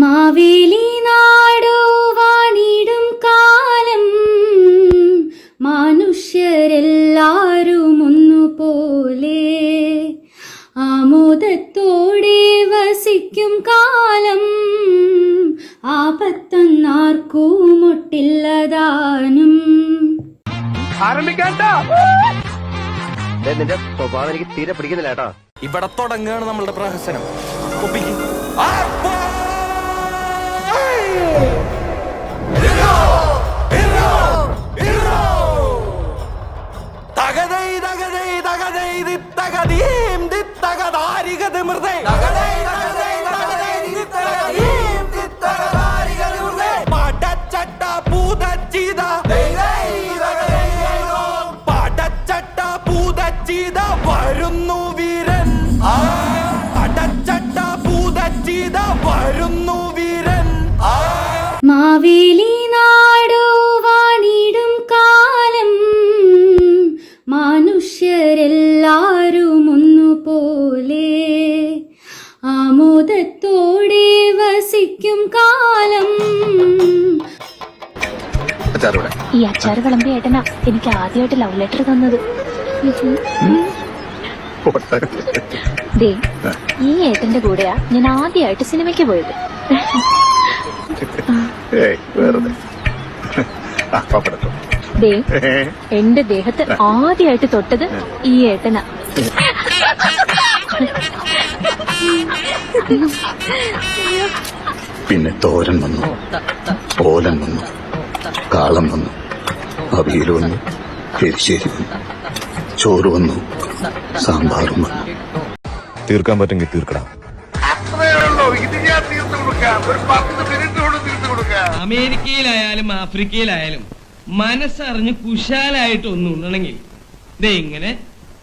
മാവേലി നാടു വാണിടും കാലം. മനുഷ്യരെല്ലാരും ഒന്നുപോലെ ആമോദത്തോടെ വസിക്കും കാലം. ആപത്തന്നാർക്കൂമൊട്ടില്ലതാനും. നിന്റെ സ്വഭാവം എനിക്ക് തീരെ പിടിക്കുന്നില്ല കേട്ടോ. ഇവിടെ തുടങ്ങുകയാണ് നമ്മളുടെ പ്രഹസനം. ഒപ്പിക്ക്. Yay! മനുഷ്യരെല്ലാരും ഒന്നുപോലെ ആമോദത്തോടെ വസിക്കും കാലം. ഈ അച്ചാറ് വിളമ്പി ഏട്ടനാ എനിക്ക് ആദ്യമായിട്ട് ലവ് ലെറ്റർ തന്നത്. ദേ ഈ ഏട്ടന്റെ കൂടെയാ ഞാൻ ആദ്യമായിട്ട് സിനിമയ്ക്ക് പോയത്. ഏയ് വെറുതെ. ആ പപ്പടത്തോ ദേ എന്റെ ദേഹത്ത് ആദ്യമായിട്ട് തൊട്ടത് ഈ ഏട്ടനാ. പിന്നെ തോരൻ വന്നു ഓലൻ വന്നു കാളം വന്നു അവിയൽ വന്നു എരിശ്ശേരി വന്നു ചോറ് വന്നു സാമ്പാറും വന്നു. തീർക്കാൻ പറ്റുമെങ്കിൽ തീർക്കണം. അമേരിക്കയിലായാലും ആഫ്രിക്കയിലായാലും മനസ്സറിഞ്ഞ് കുശാലായിട്ട് ഒന്നും ഉണ്ണണമെങ്കിൽ. ദേ ഇങ്ങനെ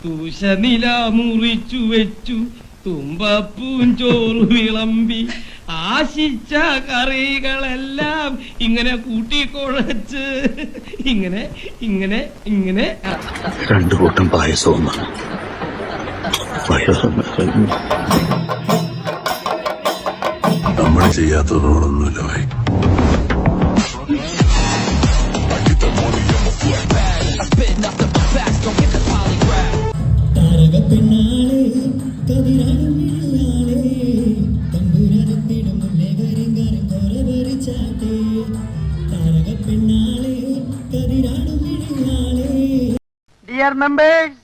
തൂശനില മുറിച്ചു വെച്ചു തുമ്പപ്പൂൻ ചോറ് വിളമ്പി ആശിച്ച കറികളെല്ലാം ഇങ്ങനെ കൂട്ടിക്കൊഴച്ച് ഇങ്ങനെ ഇങ്ങനെ ഇങ്ങനെ. രണ്ടു കൂട്ടം പായസവും നമ്മൾ ചെയ്യാത്തതോടൊന്നുമില്ല Bhai members,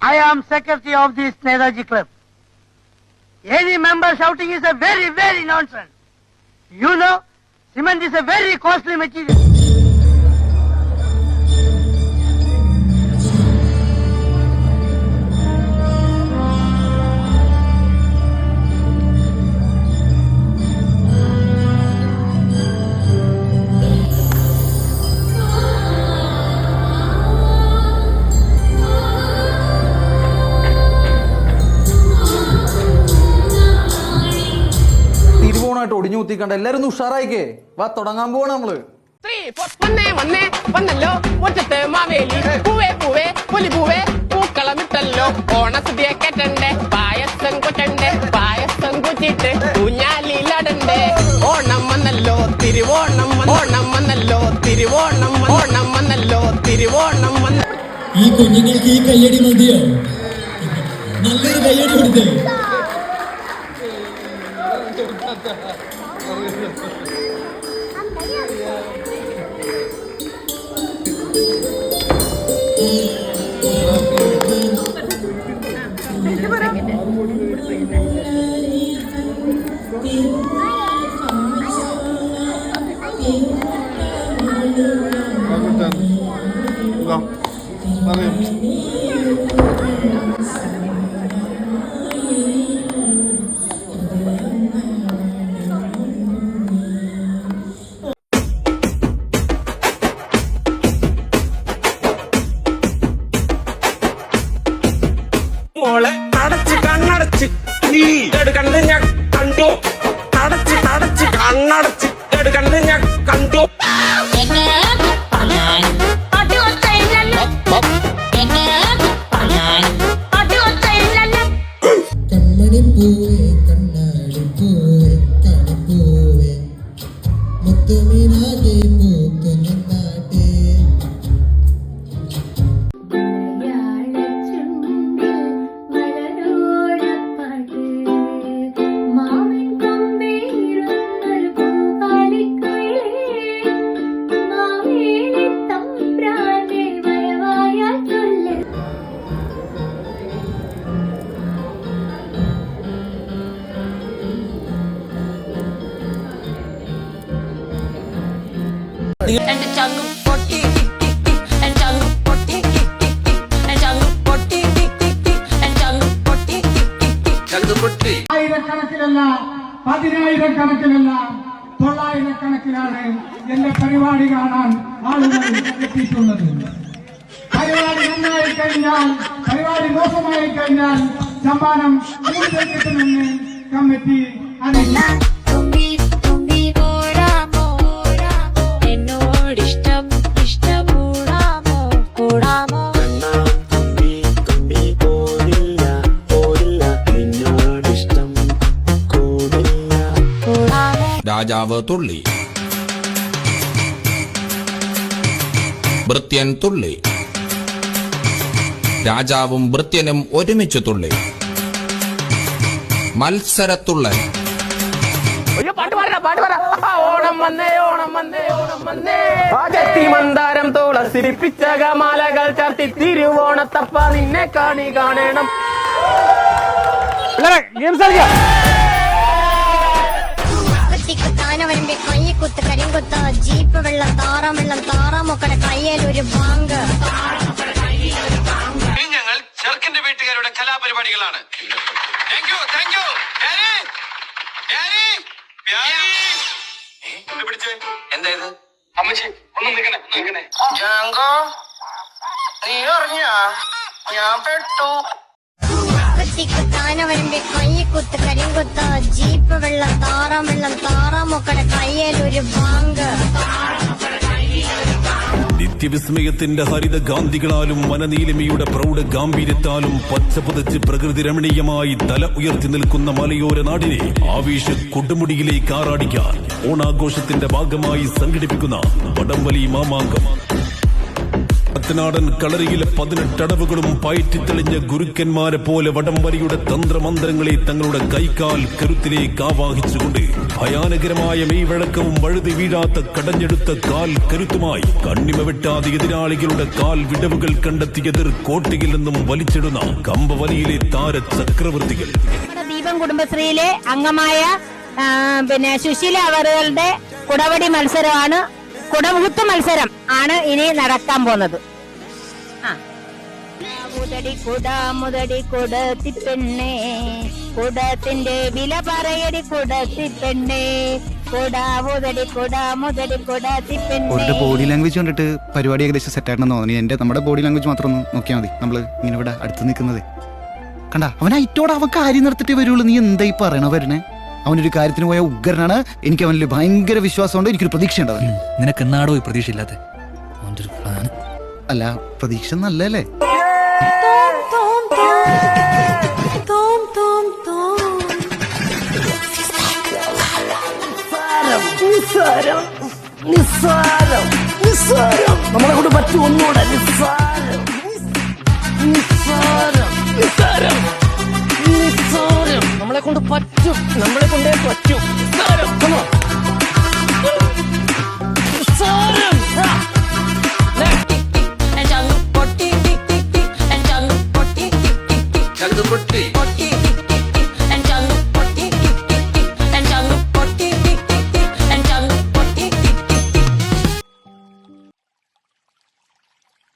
I am secretary of this Netaji Club. Any member shouting is a very, very nonsense. You know, cement is a very costly material. ഒടിഞ്ഞു കുത്തിക്കണ്ട എല്ലാരും ഒന്ന് ഉഷാറായിക്കേ. വാ തുടങ്ങാൻ പോവാണ് നമ്മൾ. വന്നേ വന്നേ വന്നല്ലോ. മുറ്റത്ത് മാവേലി. പൂവേ പൂവേ പുലി പൂവേ. പൂക്കളമിട്ടല്ലോ ഓണസദ്യ കെട്ടണ്ടേ. പായസം കൊറ്റണ്ടേ പായസം കുറ്റിട്ട് ഊഞ്ഞാലിലടണ്ടേ. ഓണം വന്നല്ലോ തിരുവോണം ഓണം വന്നല്ലോ തിരുവോണം ഓണം വന്നല്ലോ തിരുവോണം വന്ന ഈ കുഞ്ഞുങ്ങൾക്ക് ഈ കയ്യടി മതിയോ? നല്ലൊരു കയ്യടി കൊടുത്തേ. മോളെ അടച്ച് കണ്ണടച്ച്. നീ ഞാൻ കണ്ടു. അടച്ച് അടച്ച് കണ്ണടച്ച്. എടുക്കണത് ഞാൻ കണ്ടു. you. ടിക് ടിക് ടിക് ആയിരക്കണക്കിനല്ല പതിനായിരക്കണക്കിനല്ല തൊള്ളായിരക്കണക്കിനാണ് എന്റെ പരിപാടി കാണാൻ ആളുകൾ എത്തിയിട്ടുള്ളത്. പരിപാടി നന്നായി കഴിഞ്ഞാൽ പരിപാടി മോശമായി കഴിഞ്ഞാൽ സമ്മാനം കൂടുതൽ കിട്ടുമെന്ന് കമ്മിറ്റി അറിയിച്ചു. രാജാവ് തുള്ളി. ഭൃത്യൻ തുള്ളി. രാജാവും ഭൃത്യനും ഒരുമിച്ച് തുള്ളി. മത്സരത്തുള്ളൻ. പാട്ട് പാടാ പാട്ട് പാടാ ഓണം വന്നേ ഓണം വന്നേ ഓണം വന്നേ. ചെത്തി മന്ദാരം തുളസിരിപ്പിച്ച മാലകൾ ചാർത്തി തിരുവോണത്തപ്പ നിന്നെ കാണി കാണണം. ഗെയിംസ് കളിക്കാം. താന വരുമ്പോ കയ്യക്കുത്ത് കരിങ്കുത്ത് ജീപ്പ് വെള്ളം താറാം വെള്ളം താറാമൊക്കടെ കയ്യിൽ ഒരു ബാങ്ക്. ഞങ്ങൾ ചെറുക്കന്റെ വീട്ടുകാരുടെ കലാപരിപാടികളാണ്. താങ്ക് യു താങ്ക് യു എന്തായത് അമ്മച്ചി ഒന്ന് നിൽക്കണേ നിൽക്കണേ. ജാങ്കോ നീ അറിഞ്ഞ ഞാൻ പെട്ടു. താന കൈ കുത്ത് കരിങ്കുത്ത്. ജീപ്പ് വെള്ളം താറാം വെള്ളം താറാമൊക്കടെ കയ്യിൽ ഒരു ബാങ്ക്. നിത്യവിസ്മയത്തിന്റെ ഹരിത ഗാന്ധികളാലും വനനീലിമയുടെ പ്രൗഢ ഗാംഭീര്യത്താലും പച്ചപുതച്ച് പ്രകൃതി രമണീയമായി തല ഉയർത്തി നിൽക്കുന്ന മലയോര നാടിനെ ആവേശ കൊടുമുടിയിലേക്ക് ആറാടിക്കാൻ ഓണാഘോഷത്തിന്റെ ഭാഗമായി സംഘടിപ്പിക്കുന്ന വടംവലി മാമാങ്കം. പത്തനാടൻ കളരിയിലെ പതിനെട്ടടവുകളും പയറ്റിത്തെളിഞ്ഞ ഗുരുക്കന്മാരെ പോലെ വടംവലിയുടെ തന്ത്രമന്ത്രങ്ങളെ തങ്ങളുടെ കൈക്കാൽ കരുത്തിലേക്ക് ആവാഹിച്ചുകൊണ്ട് ഭയാനകരമായ മെയ്വഴക്കവും വഴുതി വീഴാത്ത കടഞ്ഞെടുത്ത കാൽ കരുത്തുമായി കണ്ണിമ വെട്ടാതെ എതിരാളികളുടെ കാൽ വിടവുകൾ കണ്ടെത്തിയതിർ കോട്ടയിൽ നിന്നും വലിച്ചിടുന്ന കമ്പവലിയിലെ താര ചക്രവർത്തികൾ. ദീപം കുടുംബശ്രീയിലെ അംഗമായ പിന്നെ സുശീല അവറുകളുടെ കുടവടി മത്സരമാണ് കുടമുഹൂർത്ത മത്സരം ആണ് ഇനി നടക്കാൻ പോകുന്നത്. മുതടി കുട മുതടി കുടത്തി പെണ്ണേ കുടത്തിന്റെ വില പറയടി കുടത്തി പെണ്ണേ അവരുടെ ബോഡി ലാംഗ്വേജ് കണ്ടിട്ട് പരിപാടി ഏകദേശം സെറ്റ് ആയിട്ടെന്ന് തോന്നി എന്റെ നമ്മുടെ ബോഡി ലാംഗ്വേജ് മാത്രം ഒന്ന് നോക്കിയാൽ മതി. നമ്മൾ ഇങ്ങനെ ഇവിടെ അടുത്ത് നിൽക്കുന്നത്. കണ്ട അവൻ അയിറ്റോടെ അവൻ കാര്യം നിർത്തിട്ടേ വരുള്ളൂ. നീ എന്തായി പറയണ വരണേ അവനൊരു കാര്യത്തിന് പോയ ഉഗ്രനാണ്. എനിക്ക് അവനിൽ ഭയങ്കര വിശ്വാസമുണ്ട്. എനിക്കൊരു പ്രതീക്ഷയുണ്ട് അവന്. നിനക്ക് എന്നാടോ ഈ ഒരു പ്ലാൻ അല്ല പ്രതീക്ഷ നല്ലല്ലേ നമ്മളെ കൊണ്ട് പറ്റും ഒന്നുകൂടെ. നിസ്സാരം. നിസ്സാരം. നിസ്സാരം. നിസ്സാരം. കൊണ്ട് പറ്റും. നമ്മളെ കൊണ്ടേ പറ്റും